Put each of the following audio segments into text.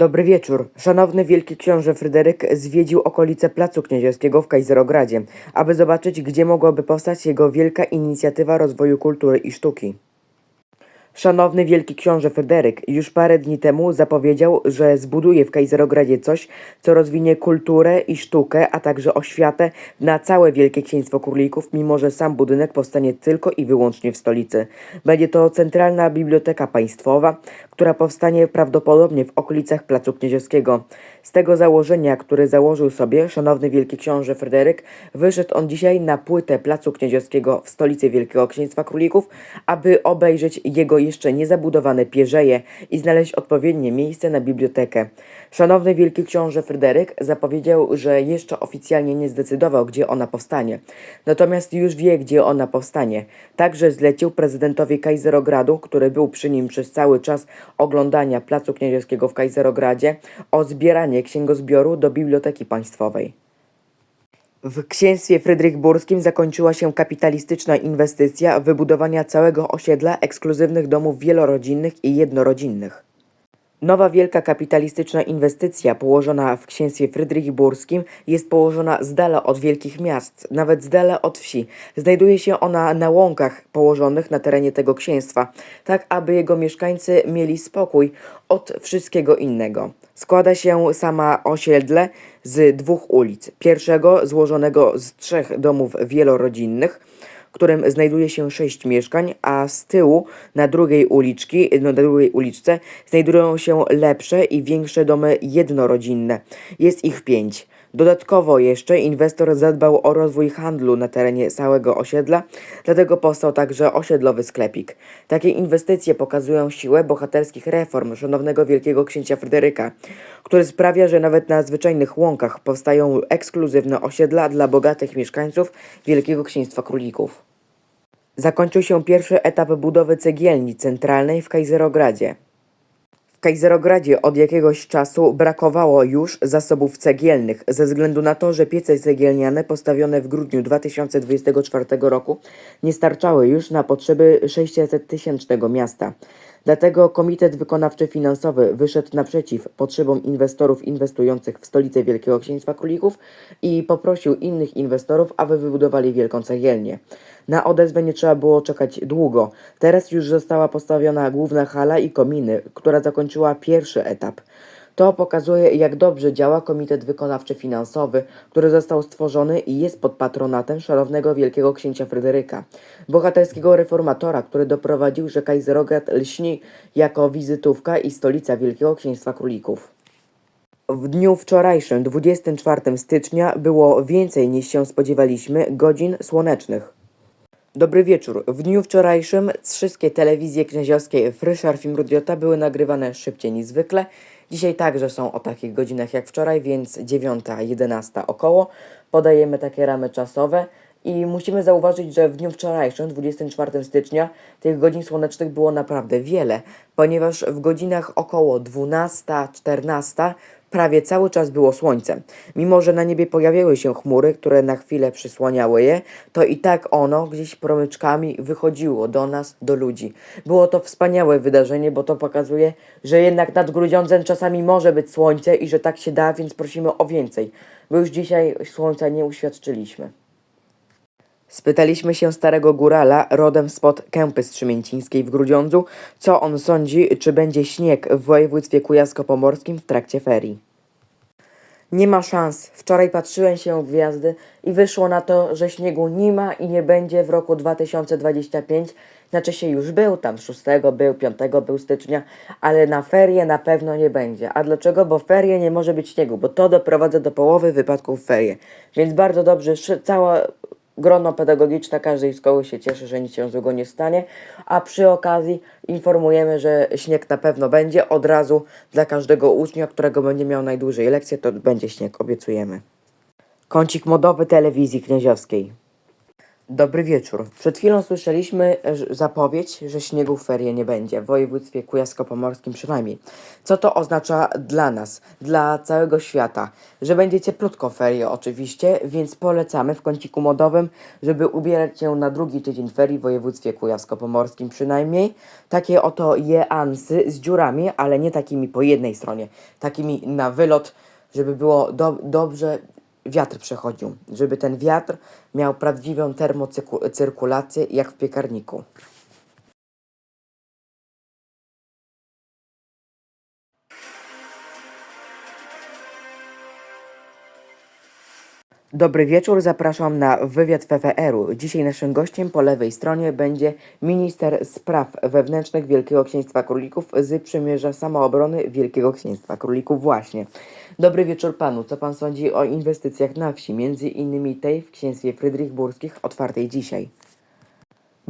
Dobry wieczór. Szanowny Wielki Książę Fryderyk zwiedził okolice Placu Kniedziowskiego w Kajzerogradzie, aby zobaczyć, gdzie mogłaby powstać jego wielka inicjatywa rozwoju kultury i sztuki. Szanowny Wielki Książę Fryderyk już parę dni temu zapowiedział, że zbuduje w Kajzerogradzie coś, co rozwinie kulturę i sztukę, a także oświatę na całe Wielkie Księstwo Królików, mimo że sam budynek powstanie tylko i wyłącznie w stolicy. Będzie to Centralna Biblioteka Państwowa, która powstanie prawdopodobnie w okolicach Placu Kniedziowskiego. Z tego założenia, które założył sobie szanowny Wielki Książę Fryderyk, wyszedł on dzisiaj na płytę Placu Kniedziowskiego w stolicy Wielkiego Księstwa Królików, aby obejrzeć jego jeszcze niezabudowane pierzeje i znaleźć odpowiednie miejsce na bibliotekę. Szanowny Wielki Książę Fryderyk zapowiedział, że jeszcze oficjalnie nie zdecydował, gdzie ona powstanie. Natomiast już wie, gdzie ona powstanie. Także zlecił prezydentowi Kajzerogradu, który był przy nim przez cały czas oglądania Placu Kniedziowskiego w Kajzerogradzie, o zbieranie księgozbioru do Biblioteki Państwowej. W księstwie frydrychburskim zakończyła się kapitalistyczna inwestycja wybudowania całego osiedla ekskluzywnych domów wielorodzinnych i jednorodzinnych. Nowa wielka kapitalistyczna inwestycja położona w księstwie frydrychburskim jest położona z dala od wielkich miast, nawet z dala od wsi. Znajduje się ona na łąkach położonych na terenie tego księstwa, tak aby jego mieszkańcy mieli spokój od wszystkiego innego. Składa się sama osiedle z dwóch ulic. Pierwszego złożonego z trzech domów wielorodzinnych, w którym znajduje się sześć mieszkań, a z tyłu na drugiej uliczki, no, na drugiej uliczce znajdują się lepsze i większe domy jednorodzinne. Jest ich pięć. Dodatkowo jeszcze inwestor zadbał o rozwój handlu na terenie całego osiedla, dlatego powstał także osiedlowy sklepik. Takie inwestycje pokazują siłę bohaterskich reform szanownego wielkiego księcia Fryderyka, który sprawia, że nawet na zwyczajnych łąkach powstają ekskluzywne osiedla dla bogatych mieszkańców Wielkiego Księstwa Królików. Zakończył się pierwszy etap budowy cegielni centralnej w Kajzerogradzie. W Kajzerogradzie od jakiegoś czasu brakowało już zasobów cegielnych ze względu na to, że piece cegielniane postawione w grudniu 2024 roku nie starczały już na potrzeby 600-tysięcznego miasta. Dlatego Komitet Wykonawczy Finansowy wyszedł naprzeciw potrzebom inwestorów inwestujących w stolicę Wielkiego Księstwa Królików i poprosił innych inwestorów, aby wybudowali wielką cegielnię. Na odezwę nie trzeba było czekać długo. Teraz już została postawiona główna hala i kominy, która zakończyła pierwszy etap. To pokazuje, jak dobrze działa Komitet Wykonawczy Finansowy, który został stworzony i jest pod patronatem szanownego wielkiego księcia Fryderyka, bohaterskiego reformatora, który doprowadził, że Kajzerograd lśni jako wizytówka i stolica Wielkiego Księstwa Królików. W dniu wczorajszym, 24 stycznia, było więcej niż się spodziewaliśmy godzin słonecznych. Dobry wieczór. W dniu wczorajszym wszystkie telewizje knieziowskie Fryszar Film Rudiota były nagrywane szybciej niż zwykle. Dzisiaj także są o takich godzinach jak wczoraj, więc 9-11 około. Podajemy takie ramy czasowe i musimy zauważyć, że w dniu wczorajszym, 24 stycznia, tych godzin słonecznych było naprawdę wiele, ponieważ w godzinach około 12-14 prawie cały czas było słońce. Mimo, że na niebie pojawiały się chmury, które na chwilę przysłaniały je, to i tak ono gdzieś promyczkami wychodziło do nas, do ludzi. Było to wspaniałe wydarzenie, bo to pokazuje, że jednak nad Grudziądzem czasami może być słońce i że tak się da, więc prosimy o więcej, bo już dzisiaj słońca nie uświadczyliśmy. Spytaliśmy się starego górala, rodem spod Kępy Strzemięcińskiej w Grudziądzu, co on sądzi, czy będzie śnieg w województwie kujawsko-pomorskim w trakcie ferii. Nie ma szans. Wczoraj patrzyłem się w gwiazdy i wyszło na to, że śniegu nie ma i nie będzie w roku 2025. Znaczy się już był, tam 6 był, 5 był stycznia, ale na ferie na pewno nie będzie. A dlaczego? Bo ferie nie może być śniegu, bo to doprowadza do połowy wypadków ferie. Więc bardzo dobrze, cała grono pedagogiczne każdej szkoły się cieszy, że nic się złego nie stanie, a przy okazji informujemy, że śnieg na pewno będzie od razu dla każdego ucznia, którego będzie miał najdłużej lekcję, to będzie śnieg, obiecujemy. Kącik modowy telewizji knieziowskiej. Dobry wieczór. Przed chwilą słyszeliśmy że- zapowiedź, że śniegu w ferie nie będzie, w województwie kujawsko-pomorskim przynajmniej. Co to oznacza dla nas, dla całego świata? Że będzie cieplutko w ferie oczywiście, więc polecamy w kąciku modowym, żeby ubierać się na drugi tydzień ferii w województwie kujawsko-pomorskim przynajmniej. Takie oto jeansy z dziurami, ale nie takimi po jednej stronie, takimi na wylot, żeby było do, dobrze wiatr przechodził, żeby ten wiatr miał prawdziwą termocyrkulację jak w piekarniku. Dobry wieczór, zapraszam na wywiad PFR-u. Dzisiaj naszym gościem po lewej stronie będzie minister spraw wewnętrznych Wielkiego Księstwa Królików z przymierza samoobrony Wielkiego Księstwa Królików właśnie. Dobry wieczór panu. Co pan sądzi o inwestycjach na wsi, między innymi tej w księstwie Frydrychburskich otwartej dzisiaj?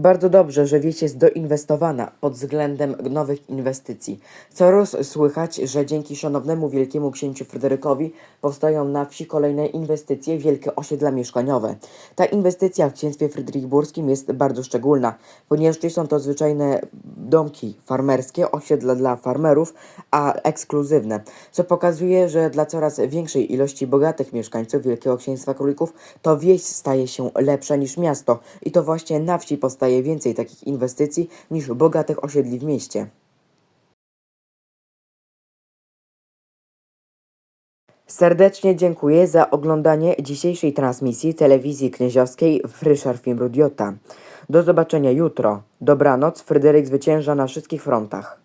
Bardzo dobrze, że wieś jest doinwestowana pod względem nowych inwestycji. Coraz słychać, że dzięki szanownemu wielkiemu księciu Fryderykowi powstają na wsi kolejne inwestycje, wielkie osiedla mieszkaniowe. Ta inwestycja w księstwie Frydrychburskim jest bardzo szczególna, ponieważ nie są to zwyczajne domki farmerskie, osiedla dla farmerów, a ekskluzywne, co pokazuje, że dla coraz większej ilości bogatych mieszkańców Wielkiego Księstwa Królików to wieś staje się lepsza niż miasto i to właśnie na wsi powstaje więcej takich inwestycji niż bogatych osiedli w mieście. Serdecznie dziękuję za oglądanie dzisiejszej transmisji telewizji knieziowskiej Fryszer Film Rudiota. Do zobaczenia jutro. Dobranoc, Fryderyk zwycięża na wszystkich frontach.